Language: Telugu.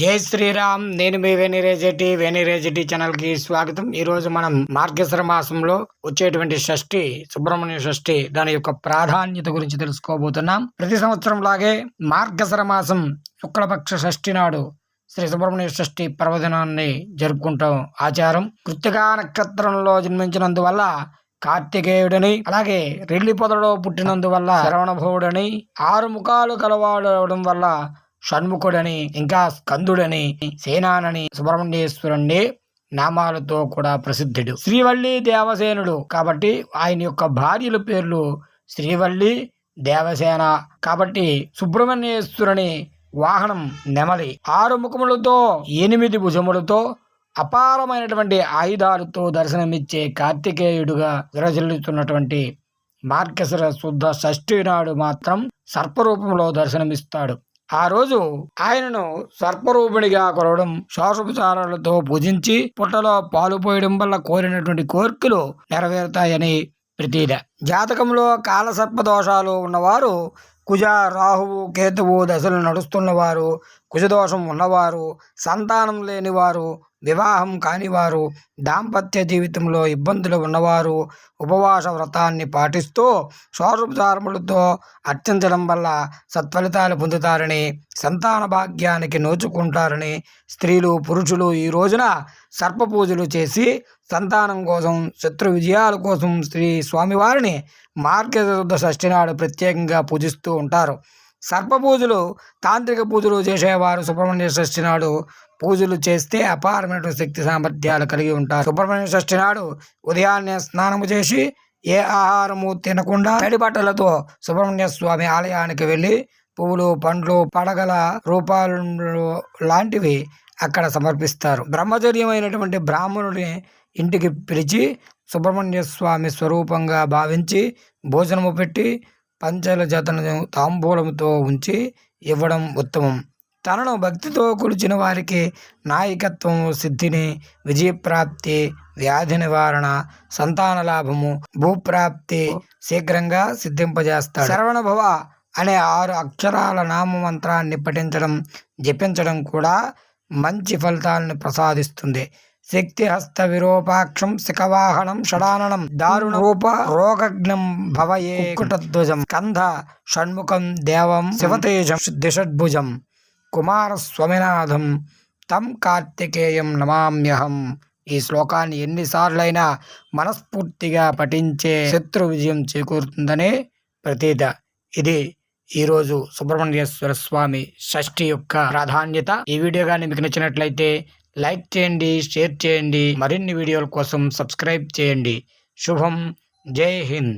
జై శ్రీరామ్ నేను మీ వేణిరేజటి వెనిరేజటి ఛానల్కి స్వాగతం. ఈ రోజు మనం మార్గశ్వర మాసంలో వచ్చేటువంటి షష్ఠి సుబ్రహ్మణ్య షష్ఠి దాని యొక్క ప్రాధాన్యత గురించి తెలుసుకోబోతున్నాం. ప్రతి సంవత్సరం లాగే మార్గశర మాసం శుక్లపక్ష షష్ఠి నాడు శ్రీ సుబ్రహ్మణ్య షష్ఠి పర్వదినాన్ని జరుపుకుంటాం ఆచారం. కృత్తికా నక్షత్రంలో జన్మించినందువల్ల కార్తికేయుడని అలాగే రెల్లి పొదలో పుట్టినందువల్ల శ్రవణభవుడని ఆరు ముఖాలు కలవాడవడం వల్ల షణ్ముఖుడని ఇంకా స్కందుడని సేనానని సుబ్రహ్మణ్యేశ్వరుణ్ణి నామాలతో కూడా ప్రసిద్ధుడు. శ్రీవల్లి దేవసేనుడు. కాబట్టి ఆయన యొక్క భార్యల పేర్లు శ్రీవల్లి దేవసేన. కాబట్టి సుబ్రహ్మణ్యేశ్వరుని వాహనం నెమలి. ఆరు ముఖములతో ఎనిమిది భుజములతో అపారమైనటువంటి ఆయుధాలతో దర్శనమిచ్చే కార్తికేయుడుగా విరజిల్లుతున్నటువంటి మార్గశిర శుద్ధ షష్ఠి నాడు మాత్రం సర్పరూపంలో దర్శనమిస్తాడు. ఆ రోజు ఆయనను సర్పరూపిణిగా కొలవడం శ్వాసోపచారాలతో పూజించి పుట్టలో పాలు పోయడం వల్ల కోరినటువంటి కోర్కెలు నెరవేరుతాయని ప్రతీద. జాతకంలో కాలసర్ప దోషాలు ఉన్నవారు కుజ రాహువు కేతువు దశలు నడుస్తున్నవారు కుజదోషం ఉన్నవారు సంతానం లేనివారు వివాహం కానివారు దాంపత్య జీవితంలో ఇబ్బందులు ఉన్నవారు ఉపవాస వ్రతాన్ని పాటిస్తూ స్వరూపచారములతో అర్చించడం వల్ల సత్ఫలితాలు పొందుతారని సంతాన భాగ్యానికి నోచుకుంటారని స్త్రీలు పురుషులు ఈ రోజున సర్ప పూజలు చేసి సంతానం కోసం శత్రు విజయాల కోసం శ్రీ స్వామివారిని మార్గశుద్ధ షష్ఠి నాడు ప్రత్యేకంగా పూజిస్తూ ఉంటారు. సర్ప పూజలు తాంత్రిక పూజలు చేసేవారు సుబ్రహ్మణ్య షష్ఠి నాడు పూజలు చేస్తే అపారమైన శక్తి సామర్థ్యాలు కలిగి ఉంటారు. సుబ్రహ్మణ్య షష్ఠి నాడు ఉదయాన్నే స్నానము చేసి ఏ ఆహారము తినకుండా తడి బట్టలతో సుబ్రహ్మణ్య స్వామి ఆలయానికి వెళ్ళి పువ్వులు పండ్లు పడగల రూపాలు లాంటివి అక్కడ సమర్పిస్తారు. బ్రహ్మచర్యమైనటువంటి బ్రాహ్మణుడిని ఇంటికి పిలిచి సుబ్రహ్మణ్య స్వామి స్వరూపంగా భావించి భోజనము పెట్టి పంచల జతను తాంబూలంతో ఉంచి ఇవ్వడం ఉత్తమం. తనను భక్తితో కొలిచిన వారికి నాయకత్వం సిద్ధిని విజయప్రాప్తి వ్యాధి నివారణ సంతాన లాభము భూప్రాప్తి శీఘ్రంగా సిద్ధింపజేస్తాడు. శరవణభవ అనే ఆరు అక్షరాల నామ మంత్రాన్ని పఠించడం జపించడం కూడా మంచి ఫలితాలను ప్రసాదిస్తుంది. శక్తి హస్త విరూపాక్షం శిఖవాహనం షడాననం దారుణ రూప రోగగ్నం భవయే కుటధ్వజం కంధ షణ్ముఖం దేవం శివతేజం దిషడ్భుజం కుమారస్వామినాథం తం కార్తికేయం నమామ్యహం. ఈ శ్లోకాన్ని ఎన్నిసార్లైనా మనస్ఫూర్తిగా పఠించే శత్రు విజయం చేకూరుతుందనే ప్రతీత. ఇది ఈరోజు సుబ్రహ్మణ్యేశ్వర స్వామి షష్ఠి యొక్క ప్రాధాన్యత. ఈ వీడియో కానీ మీకు నచ్చినట్లయితే లైక్ చేయండి షేర్ చేయండి. మరిన్ని వీడియోల కోసం సబ్స్క్రైబ్ చేయండి. శుభం. జై హింద్.